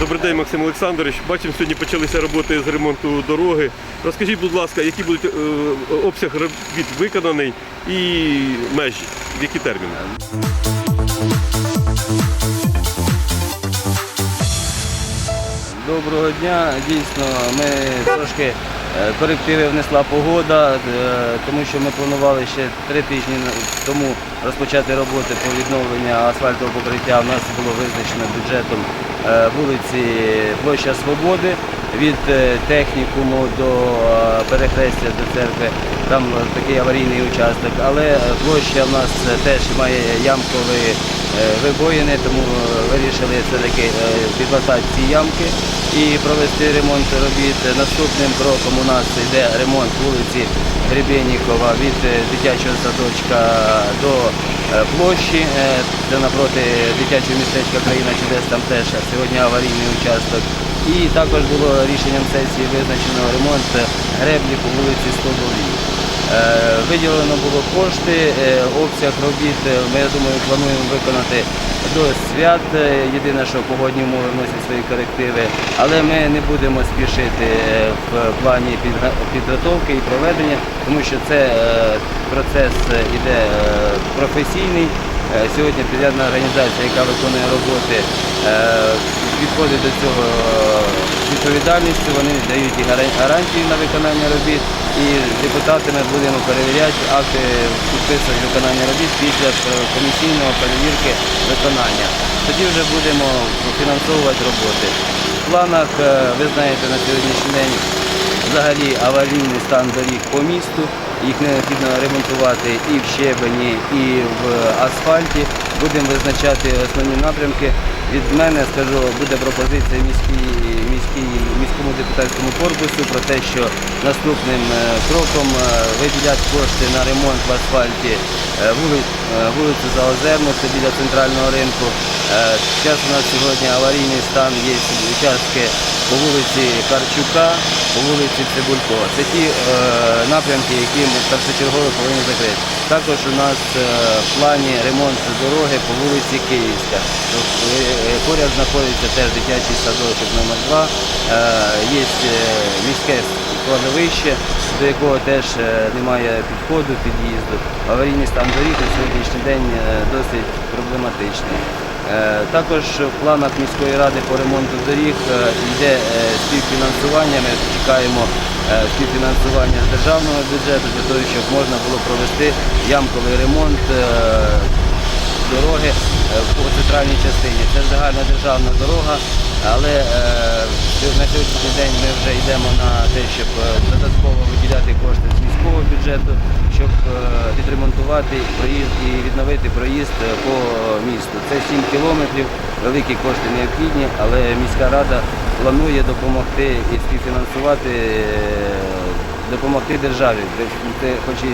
Добрий день, Максим Олександрович. Бачимо, сьогодні почалися роботи з ремонту дороги. Розкажіть, будь ласка, який буде е, обсяг робіт виконаний і межі, в які терміни? Доброго дня. Дійсно, ми трошки корективи внесла погода, е, тому що ми планували ще три тижні тому розпочати роботи по відновленню асфальтового покриття. У нас було визначено бюджетом е, вулиці Площа Свободи від е, технікуму до е, перехрестя до церкви. Там е, такий аварійний участок, але е, площа в нас е, теж має ямкові е, вибоїни, тому е, вирішили все-таки е, підлатати ці ямки і провести ремонт робіт. Наступним кроком у нас йде ремонт вулиці Гребенникова від е, дитячого садочка до е, площі. Е, Це напроти дитячого містечка Країна Чудес, там теж сьогодні аварійний участок. І також було рішенням сесії визначено ремонт греблі по вулиці Столовій. Е, Виділено було кошти, е, обсяг робіт, е, ми, я думаю, плануємо виконати до свят. Єдине, що погодні умови вносять свої корективи, але ми не будемо спішити в плані підготовки і проведення, тому що це процес іде професійний. Сьогодні підрядна організація, яка виконує роботи, підходить до цього відповідальністю, вони дають і гарантії на виконання робіт. І з депутатами будемо перевіряти акти підписувати виконання робіт після комісійного перевірки виконання. Тоді вже будемо фінансовувати роботи. В планах, е, ви знаєте, на сьогоднішній день взагалі аварійний стан доріг по місту. Їх необхідно ремонтувати і в щебені, і в асфальті. Будемо визначати основні напрямки. Від мене скажу, буде пропозиція міській, міській, міському депутатському корпусу про те, що наступним е, кроком виділять кошти на ремонт в асфальті е, вули- е, вулицю Заозерну, це біля центрального ринку. Е, Зараз у нас сьогодні аварійний стан, є участки по вулиці Карчука, по вулиці Цибулькова. Це ті е, напрямки, які ми першочергово повинні закрити. Також у нас е, в плані ремонт дороги по вулиці Київська. Тобто, е, е, Поряд знаходиться теж дитячий садочок номер 2 Е, Є е, міське складовище, до якого теж е, немає підходу, під'їзду. Аварійний стан доріг на сьогоднішній день е, досить проблематичний. Е, Також в планах міської ради по ремонту доріг йде співфінансування. Ми чекаємо співфінансування з державного бюджету для того, щоб можна було провести ямковий ремонт дороги по центральній частині. Це загальна державна дорога, але е, на сьогоднішній день ми вже йдемо на те, щоб е, додатково виділяти кошти з міського бюджету, щоб е, відремонтувати проїзд і відновити проїзд е, по місту. Це 7 кілометрів, великі кошти необхідні, але міська рада планує допомогти і співфінансувати, е, допомогти державі. Це хоч і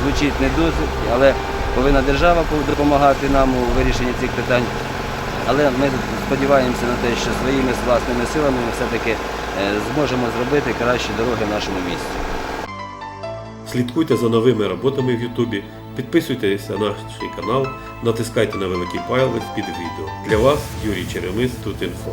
звучить не досить, але повинна держава допомагати нам у вирішенні цих питань. Але ми сподіваємося на те, що своїми власними силами ми все-таки е, зможемо зробити кращі дороги в нашому місті. Слідкуйте за новими роботами в Ютубі, підписуйтесь на наш канал, натискайте на великий палець під відео. Для вас Юрій Черемис, тут інфо.